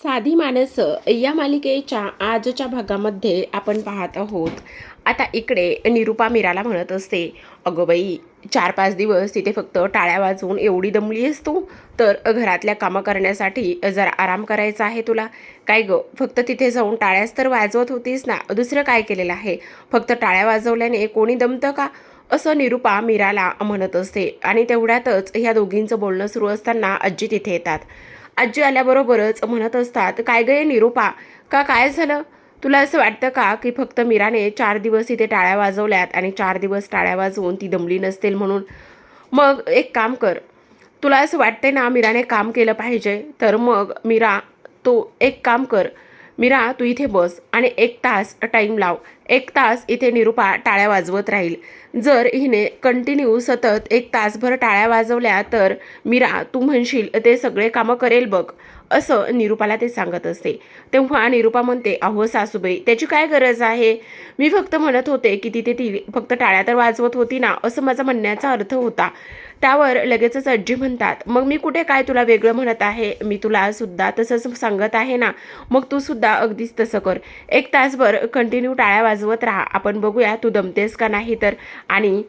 साधी माणसं या मालिकेच्या आजच्या भागामध्ये आपण पाहत आहोत. आता इकडे निरुपा मीराला म्हणत असते अगं बाई चार पाच दिवस तिथे फक्त टाळ्या वाजवून एवढी दमली आहेस तू तर घरातल्या कामं करण्यासाठी जरा आराम करायचा आहे तुला? काय गं फक्त तिथे जाऊन टाळ्याच तर वाजवत होतीस ना? दुसरं काय केलेलं आहे? फक्त टाळ्या वाजवल्याने कोणी दमतं का? असं निरुपा मीराला म्हणत असते आणि तेवढ्यातच ह्या दोघींचं बोलणं सुरू असताना आजी तिथे येतात. आजी आल्याबरोबरच म्हणत असतात काय गये निरूपा? का काय झालं? तुला असं वाटतं का की फक्त मीराने चार दिवस इथे टाळ्या वाजवल्यात आणि चार दिवस टाळ्या वाजवून ती दमली नसतील म्हणून? मग एक काम कर तुला असं वाटतंय ना मीराने काम केलं पाहिजे? तर मग मीरा तो एक काम कर मीरा तू इथे बस आणि एक तास टाईम लाव. एक तास इथे निरुपा टाळ्या वाजवत राहील. जर हिने कंटिन्यू सतत एक तासभर टाळ्या वाजवल्या तर मीरा तू म्हणशील ते सगळे कामं करेल बघ असं निरुपाला ते सांगत असते. तेव्हा निरुपा म्हणते अहो सासूबाई त्याची काय गरज आहे? मी फक्त म्हणत होते की तिथे ती फक्त टाळ्या तर वाजवत होती ना असं माझा म्हणण्याचा अर्थ होता. त्यावर लगेचच आजी म्हणतात मग मी कुठे काय तुला वेगळं म्हणत आहे? मी तुला सुद्धा तसंच सांगत आहे ना? मग तू सुद्धा अगदीच तसं कर. एक तासभर कंटिन्यू टाळ्या वाजवत राहा. आपण बघूया तू दमतेस का नाही तर. आणि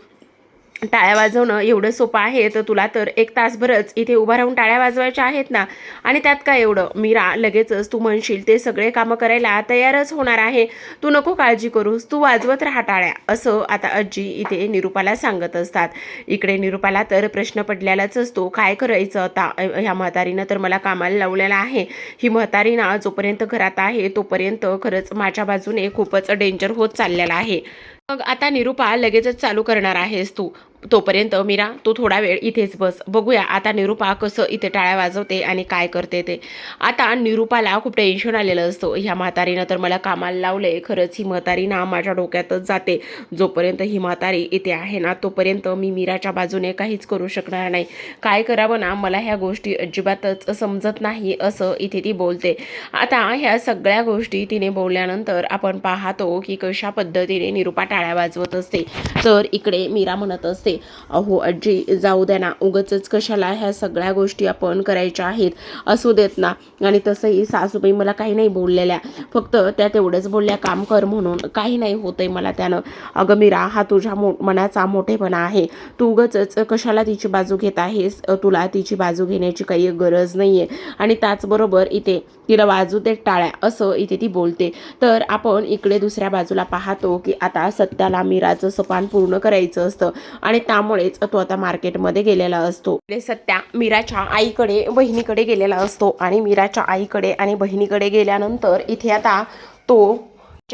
टाळ्या वाजवणं एवढं सोपं आहे तर तुला तर एक तासभरच इथे उभा राहून टाळ्या वाजवायच्या आहेत ना? आणि त्यात काय एवढं? मीरा लगेचच तू म्हणशील ते सगळे कामं करायला तयारच होणार आहे. तू नको काळजी करूस तू वाजवत राहा टाळ्या असं आता आजी इथे निरुपाला सांगत असतात. इकडे निरुपाला तर प्रश्न पडलेलाच असतो काय करायचं आता? ह्या म्हातारीनं तर मला कामाला लावलेला आहे. ही म्हातारी ना जोपर्यंत घरात आहे तोपर्यंत खरंच माझ्या बाजूने खूपच डेंजर होत चाललेला आहे. मग आता निरुपा लगेचच चालू करणार आहेस तू. तोपर्यंत मीरा तू थोडा वेळ इथेच बस. बघूया आता निरुपा कसं इथे टाळ्या वाजवते आणि काय करते ते. आता निरुपाला खूप टेन्शन आलेलं असतं. ह्या म्हातारीनं तर मला कामाला लावलंय. खरंच ही म्हातारी ना माझ्या डोक्यातच जाते. जोपर्यंत ही म्हातारी इथे आहे ना तोपर्यंत मी मीराच्या बाजूने काहीच करू शकणार नाही. काय करावं ना मला ह्या गोष्टी अजिबातच समजत नाही असं इथे ती बोलते. आता ह्या सगळ्या गोष्टी तिने बोलल्यानंतर आपण पाहतो की कशा पद्धतीने निरुपा टाळ्या वाजवत असते. तर इकडे मीरा म्हणत असते अहो आजी जाऊ द्या ना. उगच कशाला ह्या सगळ्या गोष्टी आपण करायच्या आहेत असू देत ना. आणि तसंही सासूबाई मला काही नाही बोललेल्या. फक्त त्या तेवढंच बोलल्या काम कर म्हणून. काही नाही होतंय मला त्यानं. अगं मीरा हा तुझ्या मो मनाचा मोठेपणा आहे. तू उगच कशाला तिची बाजू घेत आहेस? तुला तिची बाजू घेण्याची काही गरज नाही आहे आणि त्याचबरोबर इथे तिला वाजू दे टाळ्या असं इथे ती बोलते. तर आपण इकडे दुसऱ्या बाजूला पाहतो की आता सत्याला मीराचं सपान पूर्ण करायचं असतं आणि त्यामुळेच तो आता मार्केटमध्ये गेलेला असतो. सत्या मीराच्या आईकडे बहिणीकडे गेलेला असतो आणि मीराच्या आईकडे आणि बहिणीकडे गेल्यानंतर इथे आता तो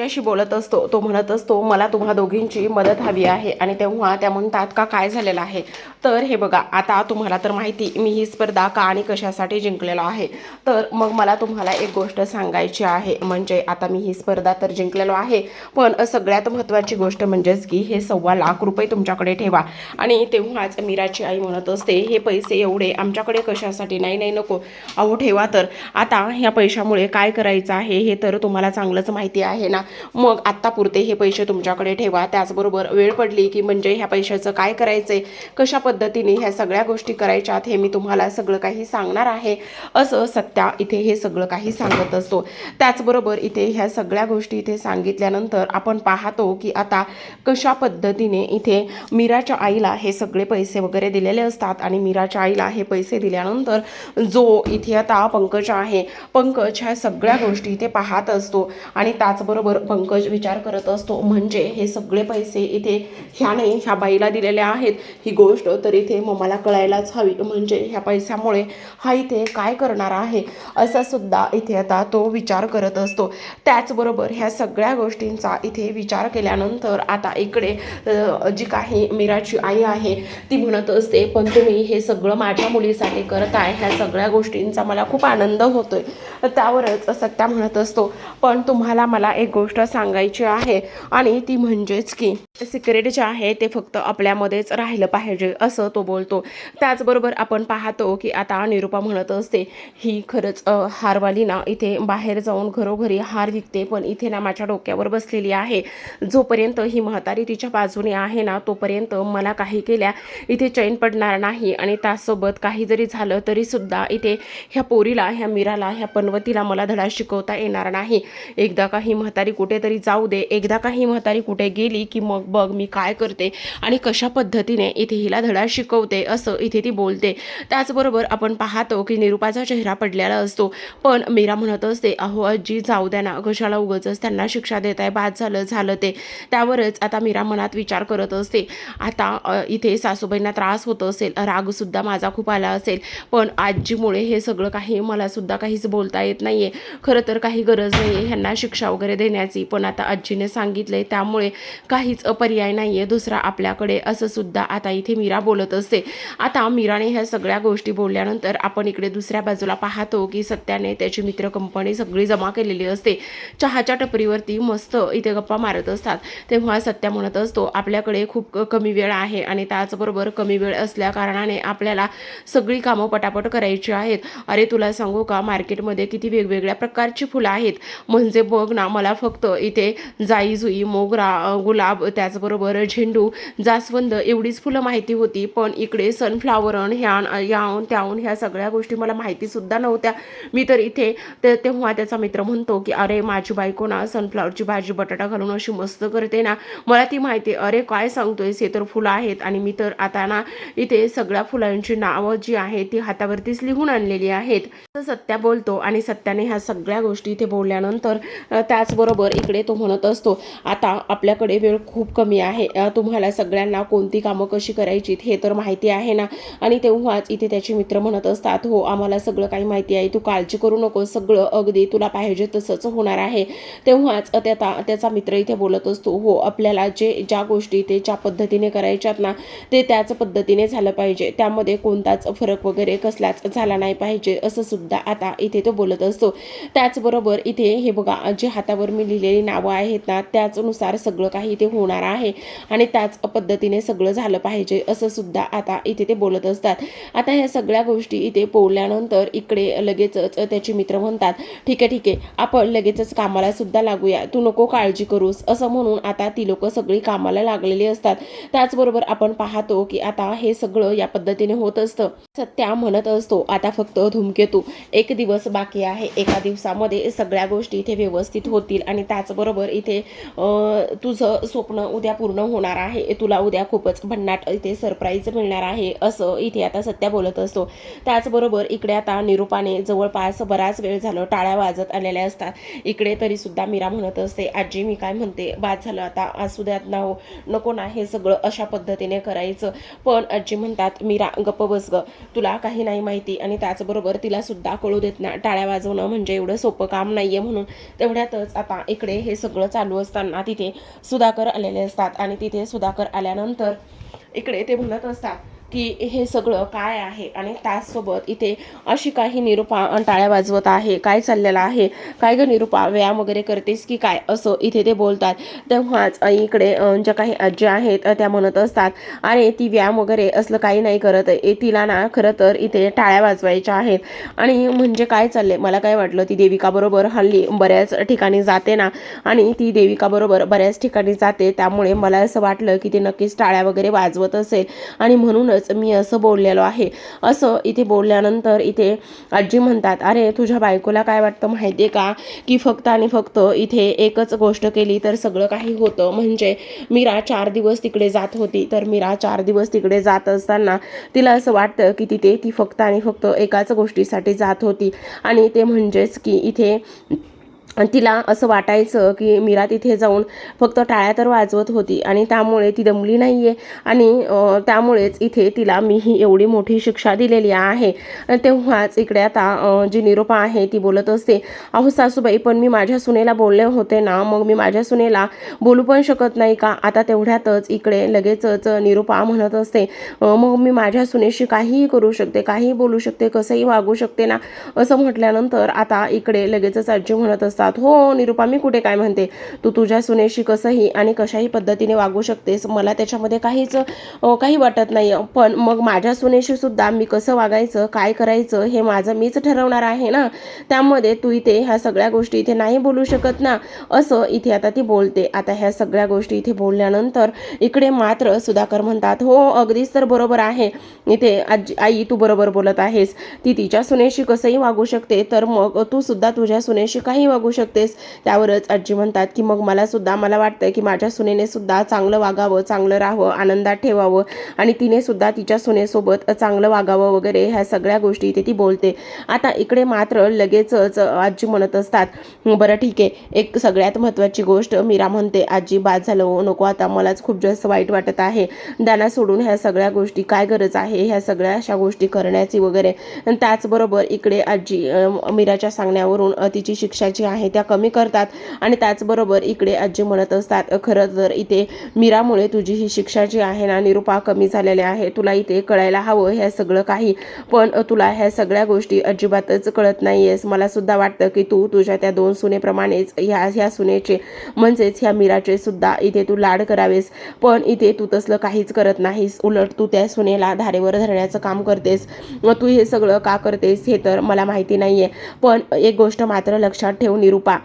शी बोलत असतो तो म्हणत असतो मला तुम्हा दोघींची मदत हवी आहे. आणि तेव्हा त्या म्हणतात का काय झालेलं आहे? तर हे बघा आता तुम्हाला तर माहिती मी ही स्पर्धा का आणि कशासाठी जिंकलेलो आहे? तर मग मला तुम्हाला एक गोष्ट सांगायची आहे म्हणजे आता मी ही स्पर्धा तर जिंकलेलो आहे पण सगळ्यात महत्त्वाची गोष्ट म्हणजेच की हे सव्वा लाख रुपये तुमच्याकडे ठेवा. आणि तेव्हाच मीराची आई म्हणत असते हे पैसे एवढे आमच्याकडे कशासाठी? नाही नाही नको. अहो ठेवा तर. आता ह्या पैशामुळे काय करायचं आहे हे तर तुम्हाला चांगलंच माहिती आहे ना? मग आत्तापुरते हे पैसे तुमच्याकडे ठेवा. त्याचबरोबर वेळ पडली की म्हणजे ह्या पैशाचं काय करायचंय? कशा पद्धतीने ह्या सगळ्या गोष्टी करायच्यात हे मी तुम्हाला सगळं काही सांगणार आहे. असं सत्या इथे हे सगळं काही सांगत असतो. त्याचबरोबर इथे ह्या सगळ्या गोष्टी इथे सांगितल्यानंतर आपण पाहतो की आता कशा पद्धतीने इथे मीराच्या आईला हे सगळे पैसे वगैरे दिलेले असतात आणि मीराच्या आईला हे पैसे दिल्यानंतर जो इथे आता पंकज आहे पंकज ह्या सगळ्या गोष्टी इथे पाहत असतो आणि त्याचबरोबर पंकज विचार करत असतो म्हणजे हे सगळे पैसे इथे ह्याने ह्या बाईला दिलेले आहेत. ही गोष्ट तर इथे मम्माला कळायलाच हवी. म्हणजे ह्या पैशामुळे हा इथे काय करणार आहे? असा सुद्धा इथे आता तो विचार करत असतो. त्याचबरोबर ह्या सगळ्या गोष्टींचा इथे विचार केल्यानंतर आता इकडे जी काही मीराची आई आहे ती म्हणत असते पण तुम्ही हे सगळं माझ्या मुलीसाठी करताय. ह्या सगळ्या गोष्टींचा मला खूप आनंद होतोय. त्यावरच सत्या म्हणत असतो पण तुम्हाला मला एक गोष्ट सांगायची आहे. आणि ती म्हणजेच की सिक्रेट जे आहे ते फक्त आपल्यामध्येच राहिलं पाहिजे. असं तो बोलतो. त्याचबरोबर आपण पाहतो की आता निरुपा म्हणत असते ही खरंच हारवाली ना इथे बाहेर जाऊन घरोघरी हार विकते पण इथे ना माझ्या डोक्यावर बसलेली आहे. जोपर्यंत ही म्हातारी तिच्या बाजूने आहे ना तोपर्यंत मला काही केल्या इथे चैन पडणार नाही. आणि त्यासोबत काही जरी झालं तरीसुद्धा इथे ह्या पोरीला ह्या मीराला ह्या पनवतीला मला धडा शिकवता येणार नाही. एकदा का ही म्हातारी कुठेतरी जाऊ दे. एकदा का ही म्हातारी कुठे गेली की मग बघ मी काय करते आणि कशा पद्धतीने इथे हिला धडा शिकवते असं इथे ती बोलते. त्याचबरोबर आपण पाहतो की निरुपाचा चेहरा पडलेला असतो. पण मीरा म्हणत असते अहो आजी जाऊ द्या ना कशाला उगच त्यांना शिक्षा देत आहे बाद झालं झालं ते. त्यावरच आता मीरा मनात विचार करत असते. आता इथे सासूबाईंना त्रास होत असेल रागसुद्धा माझा खूप आला असेल. पण आजीमुळे हे सगळं काही मला सुद्धा काहीच बोलता येत नाही आहे खरं तर काही गरज नाही आहे ह्यांना शिक्षा वगैरे देण्याची. पण आता आजीने सांगितलंय त्यामुळे काहीच पर्याय नाही आहे दुसरा आपल्याकडे असंसुद्धा आता इथे मीरा बोलत असते. आता मीराने ह्या सगळ्या गोष्टी बोलल्यानंतर आपण इकडे दुसऱ्या बाजूला पाहतो की सत्याने त्याची मित्र कंपनी सगळी जमा केलेली असते. चहाच्या टपरीवरती मस्त इथे गप्पा मारत असतात. तेव्हा सत्या म्हणत असतो आपल्याकडे खूप कमी वेळ आहे आणि त्याचबरोबर कमी वेळ असल्या कारणाने आपल्याला सगळी कामं पटापट करायची आहेत. अरे तुला सांगू का मार्केटमध्ये किती वेगवेगळ्या प्रकारची फुलं आहेत. म्हणजे बघ ना मला फक्त इथे जाई जुई मोगरा गुलाब त्याचबरोबर झेंडू जास्वंद एवढीच फुलं माहिती होती. पण इकडे सनफ्लावरन ह्या याहून त्याहून ह्या सगळ्या गोष्टी मला माहितीसुद्धा नव्हत्या. मी तर इथे ते तेव्हा त्याचा मित्र म्हणतो की अरे माझी बायको ना सनफ्लावरची भाजी बटाटा घालून अशी मस्त करते ना. मला ती माहिती अरे काय सांगतोयस? हे तर फुलं आहेत. आणि मी तर आता ना इथे सगळ्या फुलांची नावं जी आहेत ती हातावरतीच लिहून आणलेली आहेत. तर सत्या बोलतो आणि सत्याने ह्या सगळ्या गोष्टी इथे बोलल्यानंतर त्याचबरोबर इकडे तो म्हणत असतो आता आपल्याकडे वेळ खूप कमी आहे. तुम्हाला सगळ्यांना कोणती कामं कशी करायची हे तर माहिती आहे ना. आणि तेव्हाच इथे त्याचे मित्र म्हणत असतात हो आम्हाला सगळं काही माहिती आहे. तू काळजी करू नको. सगळं अगदी तुला पाहिजे तसंच होणार आहे. तेव्हाच त्याचा त्याचा मित्र इथे बोलत असतो हो आपल्याला जे ज्या गोष्टी ते ज्या पद्धतीने करायच्यात ना ते त्याच पद्धतीने झालं पाहिजे. त्यामध्ये कोणताच फरक वगैरे कसलाच झाला नाही पाहिजे. असं सुद्धा आता इथे तो बोलत असतो. त्याचबरोबर इथे हे बघा जे हातावर मी लिहिलेली नावं आहेत ना त्याचनुसार सगळं काही इथे होणार आहे. आणि त्याच पद्धतीने सगळं झालं पाहिजे असं सुद्धा आता इथे ते बोलत असतात. आता ह्या सगळ्या गोष्टी इथे बोलल्यानंतर इकडे लगेचच त्याचे मित्र म्हणतात ठीक आहे ठीक आहे आपण लगेचच कामाला सुद्धा लागूया. तू नको काळजी करूस. असं म्हणून आता ती लोक सगळी कामाला लागलेली असतात. त्याचबरोबर आपण पाहतो की आता हे सगळं या पद्धतीने होत असतं. सत्या म्हणत असतो आता फक्त धूमकेतू एक दिवस बाकी आहे. एका दिवसामध्ये सगळ्या गोष्टी इथे व्यवस्थित होतील आणि त्याचबरोबर इथे तुझं स्वप्न उद्या पूर्ण होणार आहे. तुला उद्या खूपच भन्नाट इथे सरप्राईज मिळणार आहे असं इथे आता सत्या बोलत असतो. त्याचबरोबर इकडे आता निरूपाने जवळपास बराच वेळ झालं टाळ्या वाजत आलेल्या असतात. इकडे तरी सुद्धा मीरा म्हणत असते आजी मी काय म्हणते? बाद झालं आता असू द्यात ना हो नको ना हे सगळं अशा पद्धतीने करायचं. पण आजी म्हणतात मीरा गप्प बस ग. तुला काही नाही माहिती आणि त्याचबरोबर तिला सुद्धा कळू देत ना टाळ्या वाजवणं म्हणजे एवढं सोपं काम नाहीये म्हणून. तेवढ्यातच आता इकडे हे सगळं चालू असताना तिथे सुधाकर आलेले असतात आणि तिथे सुधाकर आल्यानंतर इकडे ते म्हणत असतात. की हे सगळं काय आहे? आणि त्याचसोबत इथे अशी काही निरूपा टाळ्या वाजवत आहे. काय चाललेलं आहे? काय ग निरूपा? व्यायाम वगैरे करतेस की काय? असं इथे ते बोलतात. तेव्हाच इकडे ज्या काही आजी आहेत त्या म्हणत असतात आणि ती व्यायाम वगैरे असलं काही नाही करत. आहे तिला ना खरं तर इथे टाळ्या वाजवायच्या आहेत. आणि म्हणजे काय चालले मला काय वाटलं ती देविकाबरोबर हल्ली बऱ्याच ठिकाणी जाते ना? आणि ती देविकाबरोबर बऱ्याच ठिकाणी जाते. त्यामुळे मला असं वाटलं की ती नक्कीच टाळ्या वगैरे वाजवत असेल. आणि म्हणूनच मी असं बोललेलो आहे. असं इथे बोलल्यानंतर इथे आजी म्हणतात अरे तुझ्या बायकोला काय वाटतं माहिती आहे का? की फक्त आणि फक्त इथे एकच गोष्ट केली तर सगळं काही होतं. म्हणजे मीरा चार दिवस तिकडे जात होती. तर मीरा चार दिवस तिकडे जात असताना तिला असं वाटतं की तिथे ती फक्त आणि फक्त एकाच गोष्टीसाठी जात होती. आणि ते म्हणजेच की इथे आणि तिला असं वाटायचं की मीरा तिथे जाऊन फक्त टाळ्या तर वाजवत होती आणि त्यामुळे ती दमली नाही आहे आणि त्यामुळेच इथे तिला मी ही एवढी मोठी शिक्षा दिलेली आहे. तेव्हाच इकडे आता जी निरूपा आहे ती बोलत असते अहो सासूबाई पण मी माझ्या सुनेला बोलले होते ना मग मी माझ्या सुनेला बोलू पण शकत नाही का? आता तेवढ्यातच इकडे लगेचच निरूपा म्हणत असते मग मी माझ्या सुनेशी काहीही करू शकते काहीही बोलू शकते कसंही वागू शकते ना? असं म्हटल्यानंतर आता इकडे लगेचच आजी म्हणत असतात असतात हो निरुपा मी कुठे काय म्हणते? तू तुझ्या सुनेशी कसंही आणि कशाही पद्धतीने वागू शकतेस. मला त्याच्यामध्ये काहीच काही वाटत नाही पण मग माझ्या सुनेशी सुद्धा मी कसं वागायचं काय करायचं हे माझं मीच ठरवणार आहे ना? त्यामध्ये तू इथे ह्या सगळ्या गोष्टी इथे नाही बोलू शकत ना? असं इथे आता ती बोलते. आता ह्या सगळ्या गोष्टी इथे बोलल्यानंतर इकडे मात्र सुधाकर म्हणतात हो अगदीच तर बरोबर आहे. इथे आजी आई तू बरोबर बोलत आहेस. ती तिच्या सुनेशी कसंही वागू शकते. तर मग तू सुद्धा तुझ्या सुनेशी काही वागू शकतेस. त्यावरच आजी म्हणतात की मग मला सुद्धा मला वाटतं की माझ्या सुनेने सुद्धा चांगलं वागावं चांगलं राहावं आनंदात ठेवावं आणि तिने सुद्धा तिच्या सुनेसोबत चांगलं वागावं वगैरे ह्या सगळ्या गोष्टी इथे ती बोलते. आता इकडे मात्र लगेचच आजी म्हणत असतात बरं ठीक आहे. एक सगळ्यात महत्त्वाची गोष्ट मीरा म्हणते आजी बाद झालं हो, नको आता मलाच खूप जास्त वाईट वाटत आहे. दाना सोडून ह्या सगळ्या गोष्टी काय गरज आहे? ह्या सगळ्या अशा गोष्टी करण्याची वगैरे. त्याचबरोबर इकडे आजी मीराच्या सांगण्यावरून तिची शिक्षा जी आहे त्या कमी करतात. आणि त्याचबरोबर इकडे आजी म्हणत असतात खरं तर इथे मीरामुळे तुझी ही शिक्षा जी आहे ना निरुपा कमी झालेली आहे. तुला इथे कळायला हवं ह्या सगळं काही. पण तुला ह्या सगळ्या गोष्टी अजिबातच कळत नाहीयेस. मला सुद्धा वाटतं की तू तुझ्या त्या दोन सुनेप्रमाणेच ह्या ह्या सुनेचे म्हणजेच ह्या मीराचे सुद्धा इथे तू लाड करावेस. पण इथे तू तसलं काहीच करत नाहीस. उलट तू त्या सुनेला धारेवर धरण्याचं काम करतेस. मग तू हे सगळं का करतेस हे तर मला माहिती नाहीये. पण एक गोष्ट मात्र लक्षात ठेवून निरुपा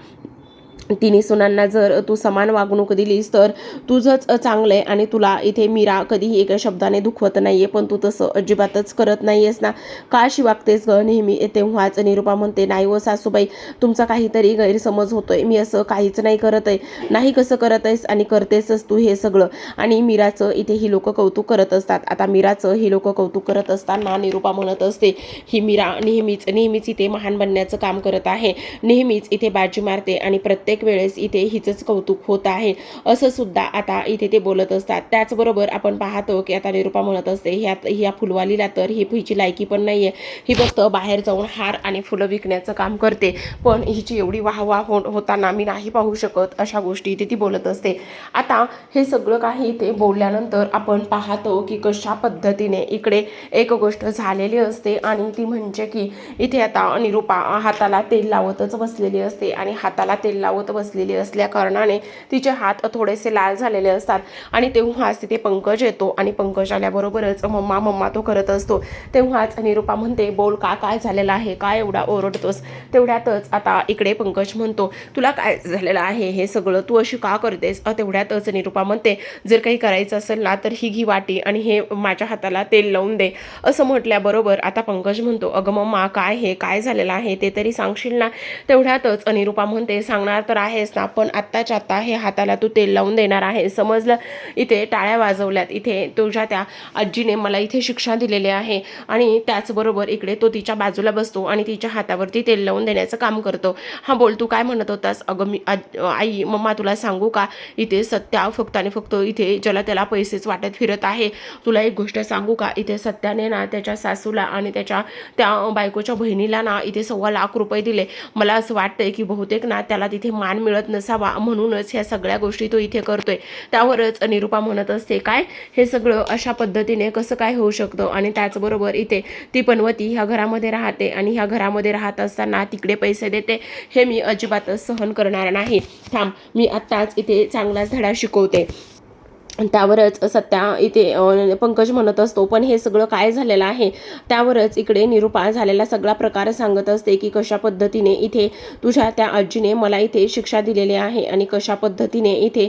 तिन्ही सुनांना जर तू समान वागणूक दिलीस तर तुझंच चांगलं आहे आणि तुला इथे मीरा कधीही एका शब्दाने दुखवत नाहीये पण तू तसं अजिबातच करत नाहीयेस ना. का अशी वागतेस ग? नेहमी तेव्हाच निरुपा म्हणते नाही व सासूबाई तुमचा काहीतरी गैरसमज होतोय. मी असं काहीच नाही करत आहे नाही कसं करत आहेस आणि करतेसच तू हे सगळं. आणि मीराचं इथे ही लोक कौतुक करत असतात. आता मीराचं ही लोक कौतुक करत असताना निरुपा म्हणत असते ही मीरा नेहमीच नेहमीच इथे महान बनण्याचं काम करत आहे. नेहमीच इथे बाजी मारते आणि प्रत्येक वेळेस इथे हिचंच कौतुक होत आहे. असं सुद्धा आता इथे ते बोलत असतात. त्याचबरोबर आपण पाहतो की आता निरुपा म्हणत असते ह्या ह्या फुलवालीला तर ही हिची लायकी पण नाहीये. ही फक्त बाहेर जाऊन हार आणि फुलं विकण्याचं काम करते. पण हिची एवढी वाहवा हो होताना मी नाही पाहू शकत अशा गोष्टी इथे ती बोलत असते. आता हे सगळं काही इथे बोलल्यानंतर आपण पाहतो की कशा पद्धतीने इकडे एक गोष्ट झालेली असते आणि ती म्हणजे की इथे आता निरुपा हाताला तेल लावतच बसलेली असते आणि हाताला तेल लावत बसलेली असल्या कारणाने तिचे हात थोडेसे लाल झालेले असतात आणि तेव्हाच तिथे पंकज येतो आणि पंकज आल्याबरोबरच मम्मा मम्मा तो करत असतो. तेव्हाच निरुपा म्हणते बोल का काय झालेलं आहे? काय एवढा ओरडतोस? तेवढ्यातच आता इकडे पंकज म्हणतो तुला काय झालेलं आहे? हे सगळं तू अशी का करतेस? तेवढ्यातच निरुपा म्हणते जर काही करायचं असेल ना तर ही घी वाटी आणि हे माझ्या हाताला तेल लावून दे. असं म्हटल्याबरोबर आता पंकज म्हणतो अगं मम्मा काय हे? काय झालेलं आहे? ते तरी सांगशील ना? तेवढ्यातच अनिरुपा म्हणते सांगणार तर तर आहेस ना पण आत्ताच्या आत्ता हे हाताला तू तेल लावून देणार आहे. समजलं? इथे टाळ्या वाजवल्यात. इथे तुझ्या त्या आजीने मला इथे शिक्षा दिलेली आहे आणि त्याचबरोबर इकडे तो तिच्या बाजूला बसतो आणि तिच्या हातावरती तेल लावून देण्याचं काम करतो. हा बोल तू काय म्हणत होतास? अगं मी आई मम्मा तुला सांगू का? इथे सत्या फक्त आणि फक्त. इथे ज्याला त्याला पैसेच वाटत फिरत आहे. तुला एक गोष्ट सांगू का? इथे सत्याने ना त्याच्या सासूला आणि त्याच्या त्या बायकोच्या बहिणीला ना इथे सव्वा लाख रुपये दिले. मला असं वाटतंय की बहुतेक ना त्याला तिथे मान मिळत नसावा म्हणूनच ह्या सगळ्या गोष्टी तो इथे करतोय. त्यावरच निरुपा म्हणत असते काय? हे सगळं अशा पद्धतीने कसं काय होऊ शकतं? आणि त्याचबरोबर इथे ती पनवती ह्या घरामध्ये राहते आणि ह्या घरामध्ये राहत असताना तिकडे पैसे देते. हे मी अजिबातच सहन करणार नाही. थांब मी आत्ताच इथे चांगलाच धडा शिकवते. त्यावरच सत्या इथे पंकज म्हणत असतो पण हे सगळं काय झालेलं आहे? त्यावरच इकडे निरुपा झालेला सगळा प्रकार सांगत असते की कशा पद्धतीने इथे तुझ्या त्या आजीने मला इथे शिक्षा दिलेली आहे आणि कशा पद्धतीने इथे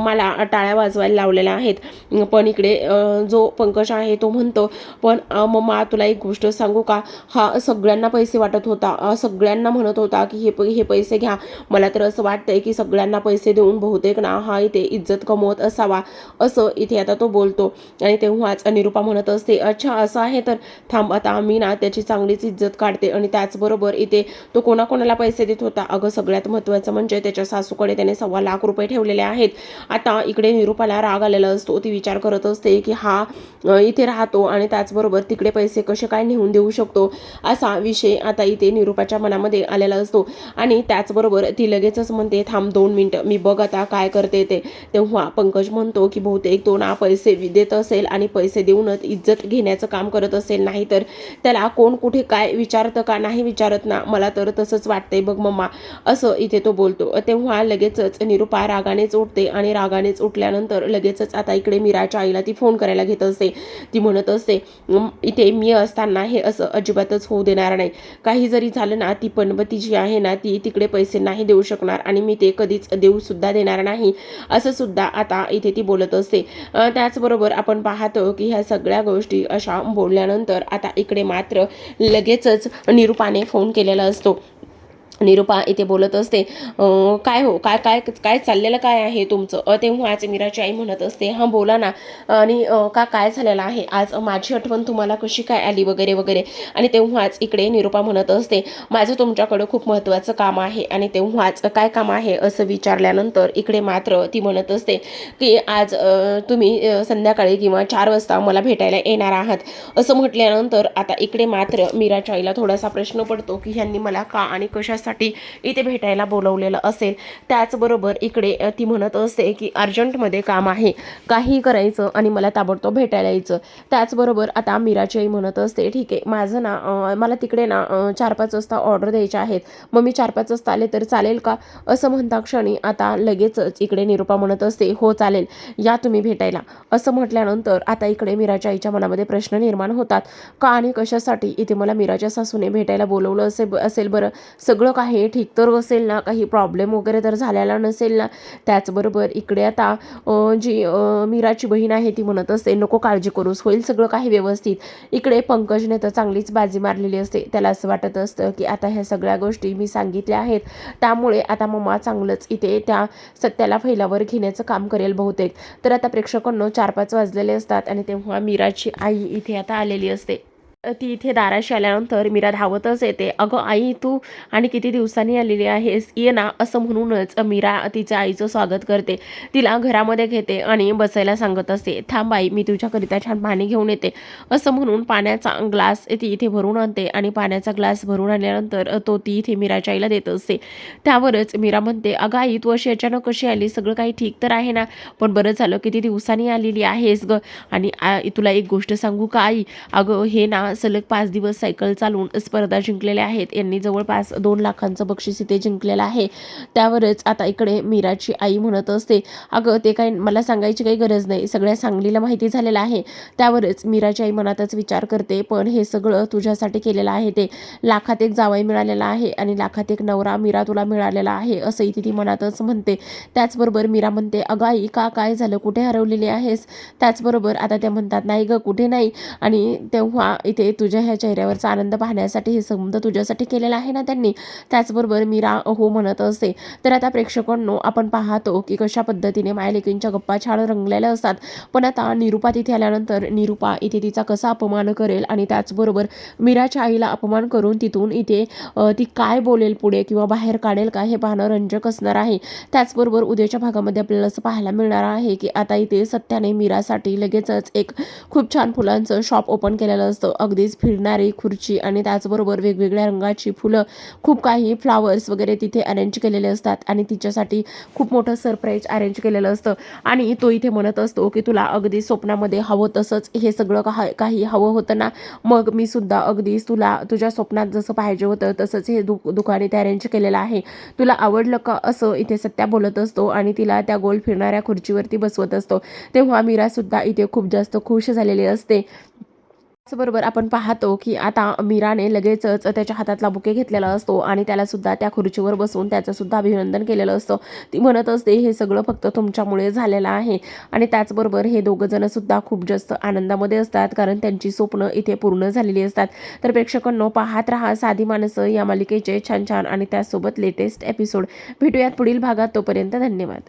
मला टाळ्या वाजवायला लावलेल्या आहेत. पण इकडे जो पंकज आहे तो म्हणतो पण मग मम्मा तुला एक गोष्ट सांगू का? हा सगळ्यांना पैसे वाटत होता. सगळ्यांना म्हणत होता की हे प- हे पैसे घ्या. मला तर असं वाटतंय की सगळ्यांना पैसे देऊन बहुतेक ना हा इथे इज्जत कमवत असावा. असं इथे आता तो बोलतो. आणि तेव्हाच निरुपा म्हणत असते अच्छा असं आहे तर थांब आता मी ना त्याची चांगलीच इज्जत काढते. आणि त्याचबरोबर इथे तो कोणाकोणाला पैसे देत होता? अगं सगळ्यात महत्त्वाचं म्हणजे त्याच्या सासूकडे त्याने सव्वा लाख रुपये ठेवलेले आहेत. आता इकडे निरुपाला राग आलेला असतो. ती विचार करत असते की हा इथे राहतो आणि त्याचबरोबर तिकडे पैसे कसे काय नेऊन देऊ शकतो? असा विषय आता इथे निरुपाच्या मनामध्ये आलेला असतो. आणि त्याचबरोबर ती लगेचच म्हणते थांब दोन मिनटं मी बघ आता काय करते ते. तेव्हा पंकज म्हणतो म्हणतो की बहुतेक तो ना पैसे देत असेल आणि पैसे देऊनच इज्जत घेण्याचं काम करत असेल नाही तर त्याला कोण कुठे काय विचारतं का नाही विचारत ना मला तर तसंच वाटतंय बघ मम्मा असं इथे तो बोलतो. तेव्हा लगेचच निरुपा रागानेच उठते आणि रागानेच उठल्यानंतर लगेचच आता इकडे मीराच्या आईला ती फोन करायला घेत असते. ती म्हणत असते इथे मी असताना हे असं अजिबातच होऊ देणार नाही. काही जरी झालं ना ती पणबती जी आहे ना ती तिकडे पैसे नाही देऊ शकणार आणि मी ते कधीच देऊ सुद्धा देणार नाही. असं सुद्धा आता इथे ती बोलत असते. त्याचबरोबर आपण पाहतो की ह्या सगळ्या गोष्टी अशा बोलल्यानंतर आता इकडे मात्र लगेचच निरुपाने फोन केलेला असतो. निरुपा इथे बोलत असते काय हो काय काय काय चाललेलं काय आहे तुमचं? अ, तेव्हाच मीराची आई म्हणत असते हां बोला ना आणि का काय झालेलं आहे? आज माझी आठवण तुम्हाला कशी काय आली? वगैरे वगैरे. आणि तेव्हाच इकडे निरुपा म्हणत असते माझं तुमच्याकडं खूप महत्त्वाचं काम आहे आणि तेव्हाच काय काम आहे? असं विचारल्यानंतर इकडे मात्र ती म्हणत असते की आज तुम्ही संध्याकाळी किंवा चार वाजता मला भेटायला येणार आहात. असं म्हटल्यानंतर आता इकडे मात्र मीराच्या आईला थोडासा प्रश्न पडतो की ह्यांनी मला का आणि कशा कशासाठी इथे भेटायला बोलवलेलं असेल. त्याचबरोबर इकडे ती म्हणत असते की अर्जंटमध्ये काम आहे. काही करायचं आणि मला ताबडतोब भेटायला यायचं. त्याचबरोबर आता मीराची आई म्हणत असते ठीक आहे माझं ना मला तिकडे ना चार पाच वाजता ऑर्डर द्यायच्या आहेत. मग मी चार पाच वाजता आले तर चालेल का? असं म्हणता क्षणी आता लगेचच इकडे निरुपा म्हणत असते हो चालेल. या तुम्ही भेटायला. असं म्हटल्यानंतर आता इकडे मीराच्या आईच्या मनामध्ये प्रश्न निर्माण होतात. का आणि कशासाठी इथे मला मीराच्या सासूने भेटायला बोलवलं असे असेल बरं? सगळं काही ठीक तर असेल ना? काही प्रॉब्लेम वगैरे तर झालेला नसेल ना? त्याचबरोबर इकडे आता जी मीराची बहीण आहे ती म्हणत असते नको काळजी करूस होईल सगळं काही व्यवस्थित. इकडे पंकजने तर चांगलीच बाजी मारलेली असते. त्याला असं वाटत असतं की आता ह्या सगळ्या गोष्टी मी सांगितल्या आहेत. त्यामुळे आता मम्मा चांगलंच इथे त्या सत्याला फैलावर घेण्याचं काम करेल बहुतेक. तर आता प्रेक्षकांना चार पाच वाजलेले असतात आणि तेव्हा मीराची आई इथे आता आलेली असते. ती इथे दाराशी आल्यानंतर मीरा धावतच येते. अगं आई तू आणि किती दिवसांनी आलेली आहेस? ये ना असं म्हणूनच मीरा तिच्या आईचं स्वागत करते. तिला घरामध्ये घेते आणि बसायला सांगत असते. थांब आई मी तुझ्याकरिता छान पाणी घेऊन येते. असं म्हणून पाण्याचा ग्लास ती इथे भरून आणते आणि पाण्याचा ग्लास भरून आणल्यानंतर तो ती इथे मीराच्या आईला देत असते. त्यावरच मीरा म्हणते अगं आई तू अशी अचानक कशी आली सगळं काही ठीक तर आहे ना? पण बरं झालं किती दिवसांनी आलेली आहेस ग? आणि तुला एक गोष्ट सांगू का आई? अगं हे ना सलग पाच दिवस सायकल चालवून स्पर्धा जिंकलेल्या आहेत. यांनी जवळपास दोन लाखांचं बक्षीस इथे जिंकलेलं आहे. त्यावरच आता इकडे मीराची आई म्हणत असते. अगं ते काही मला सांगायची काही गरज नाही. सगळ्या सांगलीला माहिती झालेलं आहे. त्यावरच मीराची आई मनातच विचार करते. पण हे सगळं तुझ्यासाठी केलेलं आहे ते. लाखात एक जावाई मिळालेला आहे आणि लाखात एक नवरा मीरा तुला मिळालेला आहे असंही ती ती मनातच म्हणते. त्याचबरोबर मीरा म्हणते अगं आई का काय झालं? कुठे हरवलेली आहेस? त्याचबरोबर आता त्या म्हणतात नाही ग कुठे नाही. आणि तेव्हा इथे तुझ्या ह्या चेहऱ्यावरचा आनंद पाहण्यासाठी हे संबंध तुझ्यासाठी केलेला आहे ना त्यांनी? त्याचबरोबर मीरा हो म्हणत असते. तर आता प्रेक्षकांनो आपण पाहतो की कशा पद्धतीने मायालेकींच्या गप्पा छान रंगलेल्या असतात. पण आता निरुपा तिथे आल्यानंतर निरुपा इथे तिचा कसा अपमान करेल आणि त्याचबरोबर मीराच्या आईला अपमान करून तिथून इथे ती काय बोलेल पुढे किंवा बाहेर काढेल का हे पाहणं रंजक असणार आहे. त्याचबरोबर उद्याच्या भागामध्ये आपल्याला असं पाहायला मिळणार आहे की आता इथे सत्याने मीरासाठी लगेचच एक खूप छान फुलांचं शॉप ओपन केलेलं असतं. अगदीच फिरणारी खुर्ची आणि त्याचबरोबर वेगवेगळ्या रंगाची फुलं खूप काही फ्लावर्स वगैरे तिथे अरेंज केलेले असतात आणि तिच्यासाठी खूप मोठं सरप्राईज अरेंज केलेलं असतं. आणि तो इथे म्हणत असतो की तुला अगदी स्वप्नामध्ये हवं तसंच हे सगळं का काही हवं होतं ना? मग मी सुद्धा अगदीच तुला तुझ्या स्वप्नात जसं पाहिजे होतं तसंच हे दु दुकान इथे अरेंज केलेलं आहे. तुला आवडलं का असं इथे सत्या बोलत असतो आणि तिला त्या गोल फिरणाऱ्या खुर्चीवरती बसवत असतो. तेव्हा मीरा सुद्धा इथे खूप जास्त खुश झालेली असते. त्याचबरोबर आपण पाहतो की आता मीराने लगेचच त्याच्या हातातला बुके घेतलेला असतो आणि त्याला सुद्धा त्या खुर्चीवर बसून त्याचं सुद्धा अभिनंदन केलेलं असतं. ती म्हणत असते हे सगळं फक्त तुमच्यामुळे झालेलं आहे. आणि त्याचबरोबर हे दोघं जण सुद्धा खूप जास्त आनंदामध्ये असतात कारण त्यांची स्वप्न इथे पूर्ण झालेली असतात. तर प्रेक्षकांनो पाहत राहा साधी माणसं या मालिकेचे छान छान आणि त्यासोबत लेटेस्ट एपिसोड. भेटूयात पुढील भागात. तोपर्यंत धन्यवाद.